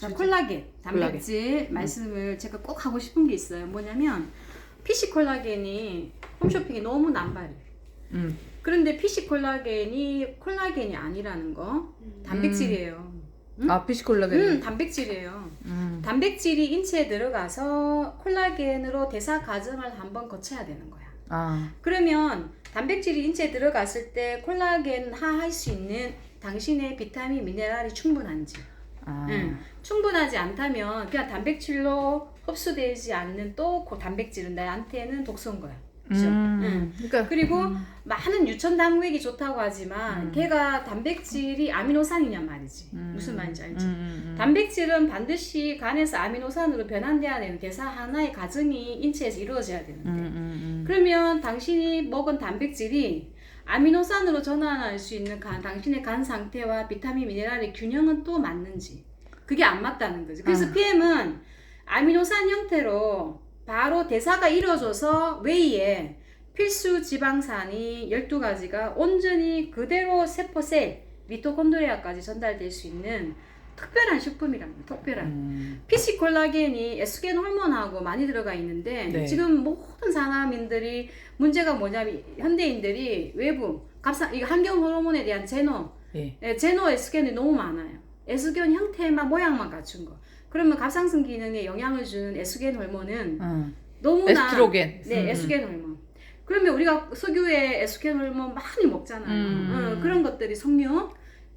자? 콜라겐, 단백질 음. 말씀을 제가 꼭 하고 싶은 게 있어요. 뭐냐면 PC 콜라겐이 홈쇼핑에 너무 남발해. 음. 그런데 PC 콜라겐이 콜라겐이 아니라는 거 단백질이에요. 음? 아 피시 콜라겐. 음, 단백질이에요. 음. 단백질이 인체에 들어가서 콜라겐으로 대사 과정을 한번 거쳐야 되는 거야. 아. 그러면 단백질이 인체에 들어갔을 때 콜라겐 하할 수 있는 당신의 비타민, 미네랄이 충분한지. 아. 응. 충분하지 않다면 그냥 단백질로 흡수되지 않는 또 그 단백질은 나한테는 독소인 거야. 그죠? 음. 응. 그러니까 그리고 음. 많은 유천 단백이 좋다고 하지만 음. 걔가 단백질이 아미노산이냔 말이지. 음. 무슨 말인지 알지? 음, 음, 음. 단백질은 반드시 간에서 아미노산으로 변환돼야 되는 대사 하나의 과정이 인체에서 이루어져야 되는데 음, 음, 음. 그러면 당신이 먹은 단백질이 아미노산으로 전환할 수 있는 간, 당신의 간 상태와 비타민 미네랄의 균형은 또 맞는지 그게 안 맞다는 거지. 그래서 아. PM은 아미노산 형태로 바로 대사가 이루어져서 웨이에 필수 지방산이 12가지가 온전히 그대로 세포셀, 미토콘드리아까지 전달될 수 있는 특별한 거예요. 특별한. 음. PC 콜라겐이 에스겐 호르몬하고 많이 들어가 있는데 네. 지금 모든 사람인들이 문제가 뭐냐면 현대인들이 외부 갑상 이 환경 호르몬에 대한 제노 예. 예, 제노 에스겐이 너무 많아요. 에스겐 형태만 모양만 갖춘 거. 그러면 갑상선 기능에 영향을 주는 에스겐 호르몬은 음. 너무나 에스트로겐. 네, 음, 에스겐 호르몬. 그러면 우리가 석유에 에스겐 호르몬 많이 먹잖아요. 음. 어, 그런 것들이 석류,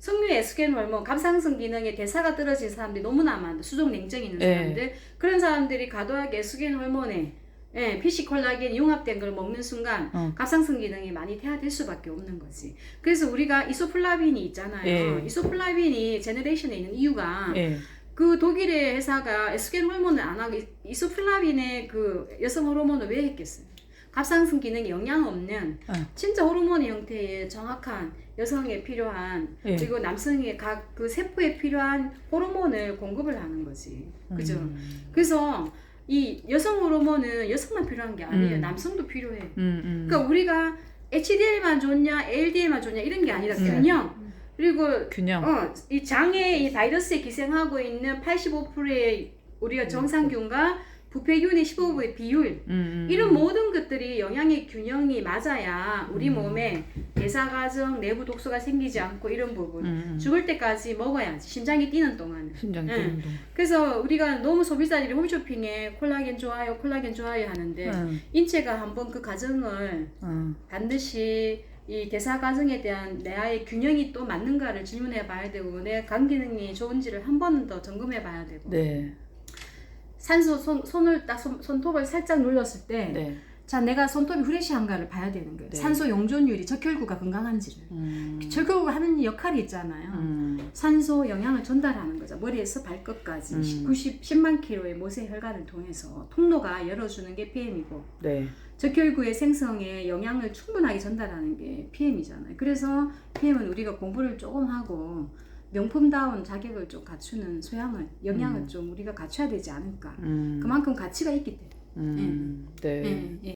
석류 에스겐 호르몬, 갑상선 기능에 대사가 떨어진 사람들이 너무나 많은데 수족 냉증 있는 네. 사람들 그런 사람들이 과도하게 에스겐 호르몬에 예, PC 콜라겐 융합된 걸 먹는 순간 어. 갑상선 기능이 많이 퇴화될 수밖에 없는 거지. 그래서 우리가 이소플라빈이 있잖아요. 예. 이소플라빈이 제너레이션에 있는 이유가 예. 그 독일의 회사가 에스겐 호르몬을 안 하고 이- 이소플라빈의 그 여성 호르몬을 왜 했겠어요? 갑상선 기능에 영향 없는 어. 진짜 호르몬의 형태의 정확한 여성에 필요한 예. 그리고 남성의 각 그 세포에 필요한 호르몬을 공급을 하는 거지. 그죠? 음. 그래서 이 여성 호르몬은 여성만 필요한 게 아니에요. 음. 남성도 필요해. 음, 음. 그러니까 우리가 HDL만 좋냐, LDL만 좋냐 이런 게 아니라 음. 균형. 그리고 균형. 어, 이 장에 이 바이러스에 기생하고 있는 85%의 우리가 정상균과 부패균의 15%의 비율 음, 음. 이런 모든 것들이 영양의 균형이 맞아야 우리 음. 몸에 대사 과정 내부 독소가 생기지 않고 이런 부분 음, 음. 죽을 때까지 먹어야지 심장이 뛰는 동안은 심장 응. 뛰는 동. 그래서 우리가 너무 소비자들이 홈쇼핑에 콜라겐 좋아요 콜라겐 좋아요 하는데 응. 인체가 한번 그 과정을 응. 반드시 이 대사 과정에 대한 내아의 균형이 또 맞는가를 질문해 봐야 되고 내 간 기능이 좋은지를 한 번 더 점검해 봐야 되고 네. 산소 손, 손을 딱 손, 손톱을 살짝 눌렀을 때 네. 자, 내가 손톱이 후레쉬한가를 봐야 되는 거예요. 네. 산소 용존율이 적혈구가 건강한지를. 음. 적혈구가 하는 역할이 있잖아요. 음. 산소 영양을 전달하는 거죠. 머리에서 발끝까지 음. 90, 10만 킬로의 모세 혈관을 통해서 통로가 열어주는 게 PM이고 네. 적혈구의 생성에 영양을 충분하게 전달하는 게 PM이잖아요. 그래서 PM은 우리가 공부를 조금 하고 명품다운 자격을 좀 갖추는 소양을 영양을 음. 좀 우리가 갖춰야 되지 않을까. 음. 그만큼 가치가 있기 때문에. 음. 네. 예, 예.